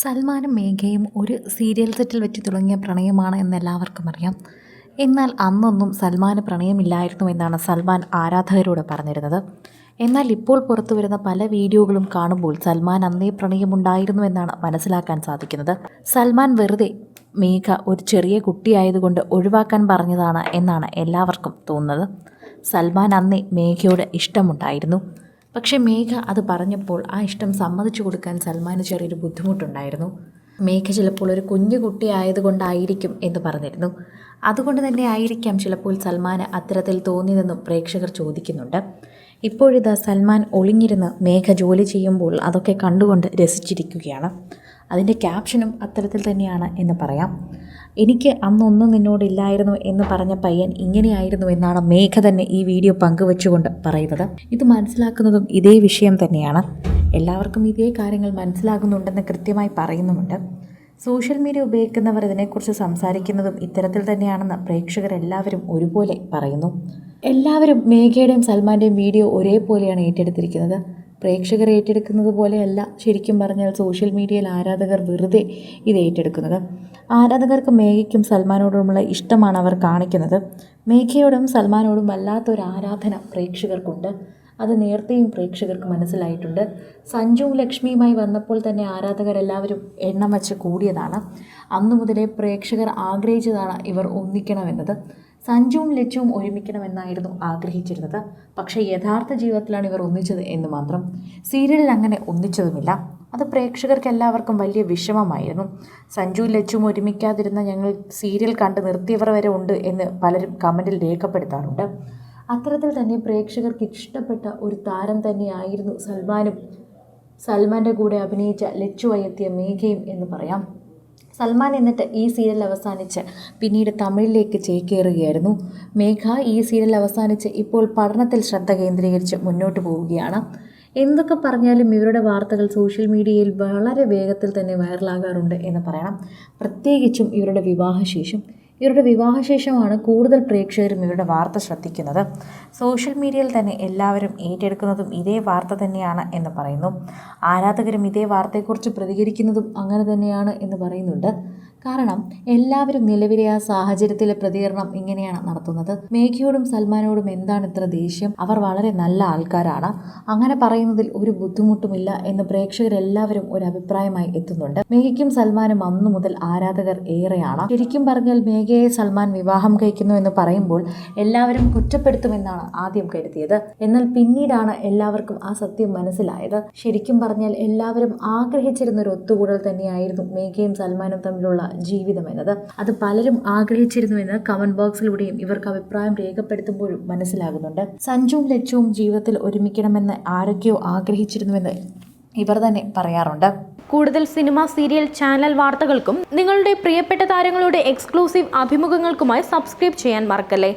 സൽമാനും മേഘയും ഒരു സീരിയൽ സെറ്റിൽ വെച്ച് തുടങ്ങിയ പ്രണയമാണ് എന്ന് എല്ലാവർക്കും അറിയാം. എന്നാൽ അന്നൊന്നും സൽമാന് പ്രണയമില്ലായിരുന്നു എന്നാണ് സൽമാൻ ആരാധകരോട് പറഞ്ഞിരുന്നത്. എന്നാൽ ഇപ്പോൾ പുറത്തു വരുന്ന പല വീഡിയോകളും കാണുമ്പോൾ സൽമാൻ അന്നേ പ്രണയമുണ്ടായിരുന്നു എന്നാണ് മനസ്സിലാക്കാൻ സാധിക്കുന്നത്. സൽമാൻ വെറുതെ മേഘ ഒരു ചെറിയ കുട്ടിയായതുകൊണ്ട് ഒഴിവാക്കാൻ പറഞ്ഞതാണ് എന്നാണ് എല്ലാവർക്കും തോന്നുന്നത്. സൽമാൻ അന്നേ മേഘയോട് ഇഷ്ടമുണ്ടായിരുന്നു. പക്ഷേ മേഘ അത് പറഞ്ഞപ്പോൾ ആ ഇഷ്ടം സമ്മതിച്ചു കൊടുക്കാൻ സൽമാന് ചെറിയൊരു ബുദ്ധിമുട്ടുണ്ടായിരുന്നു. മേഘ ചിലപ്പോൾ ഒരു കുഞ്ഞു കുട്ടിയായതുകൊണ്ടായിരിക്കും എന്ന് പറഞ്ഞിരുന്നു. അതുകൊണ്ട് തന്നെ ആയിരിക്കാം ചിലപ്പോൾ സൽമാന് അത്തരത്തിൽ തോന്നിയതെന്നും പ്രേക്ഷകർ ചോദിക്കുന്നുണ്ട്. ഇപ്പോഴിതാ സൽമാൻ ഒളിഞ്ഞിരുന്ന് മേഘ ജോലി ചെയ്യുമ്പോൾ അതൊക്കെ കണ്ടുകൊണ്ട് രസിച്ചിരിക്കുകയാണ്. അതിന്റെ ക്യാപ്ഷനും അത്തരത്തിൽ തന്നെയാണ് എന്ന് പറയാം. എനിക്ക് അന്നൊന്നും നിന്നോടില്ലായിരുന്നു എന്ന് പറഞ്ഞ പയ്യൻ ഇങ്ങനെയായിരുന്നു എന്നാണ് മേഘ തന്നെ ഈ വീഡിയോ പങ്കുവെച്ചുകൊണ്ട് പറയുന്നത്. ഇത് മനസ്സിലാക്കുന്നതും ഇതേ വിഷയം തന്നെയാണ്. എല്ലാവർക്കും ഇതേ കാര്യങ്ങൾ മനസ്സിലാകുന്നുണ്ടെന്ന് കൃത്യമായി പറയുന്നുമുണ്ട്. സോഷ്യൽ മീഡിയ ഉപയോഗിക്കുന്നവർ ഇതിനെക്കുറിച്ച് സംസാരിക്കുന്നതും ഇത്തരത്തിൽ തന്നെയാണെന്ന് പ്രേക്ഷകരെല്ലാവരും ഒരുപോലെ പറയുന്നു. എല്ലാവരും മേഘയുടെയും സൽമാന്റെയും വീഡിയോ ഒരേപോലെയാണ് ഏറ്റെടുത്തിരിക്കുന്നത്. പ്രേക്ഷകർ ഏറ്റെടുക്കുന്നത് പോലെയല്ല ശരിക്കും പറഞ്ഞാൽ സോഷ്യൽ മീഡിയയിൽ ആരാധകർ വെറുതെ ഇത് ഏറ്റെടുക്കുന്നത്. ആരാധകർക്ക് മേഘയ്ക്കും സൽമാനോടുമുള്ള ഇഷ്ടമാണ് അവർ കാണിക്കുന്നത്. മേഘയോടും സൽമാനോടും വല്ലാത്തൊരു ആരാധന പ്രേക്ഷകർക്കുണ്ട്. അത് നേരത്തെയും പ്രേക്ഷകർക്ക് മനസ്സിലായിട്ടുണ്ട്. സഞ്ജുവും ലക്ഷ്മിയുമായി വന്നപ്പോൾ തന്നെ ആരാധകരെല്ലാവരും എണ്ണം വച്ച് കൂടിയതാണ്. അന്നു മുതലേ പ്രേക്ഷകർ ആഗ്രഹിച്ചതാണ് ഇവർ ഒന്നിക്കണമെന്നത്. സഞ്ജുവും ലച്ചുവും ഒരുമിക്കണമെന്നായിരുന്നു ആഗ്രഹിച്ചിരുന്നത്. പക്ഷേ യഥാർത്ഥ ജീവിതത്തിലാണ് ഇവർ ഒന്നിച്ചത് എന്ന് മാത്രം. സീരിയലിൽ അങ്ങനെ ഒന്നിച്ചതുമില്ല. അത് പ്രേക്ഷകർക്ക് എല്ലാവർക്കും വലിയ വിഷമമായിരുന്നു. സഞ്ജു ലച്ചും ഒരുമിക്കാതിരുന്ന ഞങ്ങൾ സീരിയൽ കണ്ട് നിർത്തിയവർ വരെ ഉണ്ട് എന്ന് പലരും കമന്റിൽ രേഖപ്പെടുത്താറുണ്ട്. അത്തരത്തിൽ തന്നെ പ്രേക്ഷകർക്ക് ഇഷ്ടപ്പെട്ട ഒരു താരം തന്നെയായിരുന്നു സൽമാനും. സൽമാന്റെ കൂടെ അഭിനയിച്ച ലച്ചുവായി എത്തിയ മേഘയും എന്ന് പറയാം. സൽമാൻ എന്നിട്ട് ഈ സീരിയൽ അവസാനിച്ച് പിന്നീട് തമിഴിലേക്ക് ചേക്കേറുകയായിരുന്നു. മേഘ ഈ സീരിയൽ അവസാനിച്ച് ഇപ്പോൾ പഠനത്തിൽ ശ്രദ്ധ കേന്ദ്രീകരിച്ച് മുന്നോട്ട് പോവുകയാണ്. എന്തൊക്കെ പറഞ്ഞാലും ഇവരുടെ വാർത്തകൾ സോഷ്യൽ മീഡിയയിൽ വളരെ വേഗത്തിൽ തന്നെ വൈറലാകാറുണ്ട് എന്ന് പറയണം. പ്രത്യേകിച്ചും ഇവരുടെ വിവാഹശേഷം. ഇവരുടെ വിവാഹശേഷമാണ് കൂടുതൽ പ്രേക്ഷകരും ഇവരുടെ വാർത്ത ശ്രദ്ധിക്കുന്നത്. സോഷ്യൽ മീഡിയയിൽ തന്നെ എല്ലാവരും ഏറ്റെടുക്കുന്നതും ഇതേ വാർത്ത തന്നെയാണ് എന്ന് പറയുന്നു. ആരാധകരും ഇതേ വാർത്തയെക്കുറിച്ച് പ്രതികരിക്കുന്നതും അങ്ങനെ തന്നെയാണ് എന്ന് പറയുന്നുണ്ട്. കാരണം എല്ലാവരും നിലവിലെ ആ സാഹചര്യത്തിലെ പ്രതികരണം ഇങ്ങനെയാണ് നടത്തുന്നത്. മേഘയോടും സൽമാനോടും എന്താണ് ഇത്ര ദേഷ്യം? അവർ വളരെ നല്ല ആൾക്കാരാണ്. അങ്ങനെ പറയുന്നതിൽ ഒരു ബുദ്ധിമുട്ടുമില്ല എന്ന് പ്രേക്ഷകരെല്ലാവരും ഒരു അഭിപ്രായമായി എത്തുന്നുണ്ട്. മേഘയ്ക്കും സൽമാനും അന്നു മുതൽ ആരാധകർ ഏറെയാണ്. ശരിക്കും പറഞ്ഞാൽ മേഘയെ സൽമാൻ വിവാഹം കഴിക്കുന്നു എന്ന് പറയുമ്പോൾ എല്ലാവരും കുറ്റപ്പെടുത്തുമെന്നാണ് ആദ്യം കരുതിയത്. എന്നാൽ പിന്നീടാണ് എല്ലാവർക്കും ആ സത്യം മനസ്സിലായത്. ശരിക്കും പറഞ്ഞാൽ എല്ലാവരും ആഗ്രഹിച്ചിരുന്ന ഒരു ഒത്തുകൂടൽ തന്നെയായിരുന്നു മേഘയും സൽമാനും തമ്മിലുള്ള ജീവിതം എന്നത് അത് പലരും ആഗ്രഹിച്ചിരുന്നു ആഗ്രഹിച്ചിരുന്നുവെന്ന് കമന്റ് ബോക്സിലൂടെയും ഇവർക്ക് അഭിപ്രായം രേഖപ്പെടുത്തുമ്പോഴും മനസ്സിലാകുന്നുണ്ട്. സഞ്ജുവും ലച്ചുവും ജീവിതത്തിൽ ഒരുമിക്കണമെന്ന് ആരൊക്കെയോ ആഗ്രഹിച്ചിരുന്നുവെന്ന് ഇവർ തന്നെ പറയാറുണ്ട്. കൂടുതൽ സിനിമ സീരിയൽ ചാനൽ വാർത്തകൾക്കും നിങ്ങളുടെ പ്രിയപ്പെട്ട താരങ്ങളുടെ എക്സ്ക്ലൂസീവ് അഭിമുഖങ്ങൾക്കുമായി സബ്സ്ക്രൈബ് ചെയ്യാൻ മറക്കല്ലേ?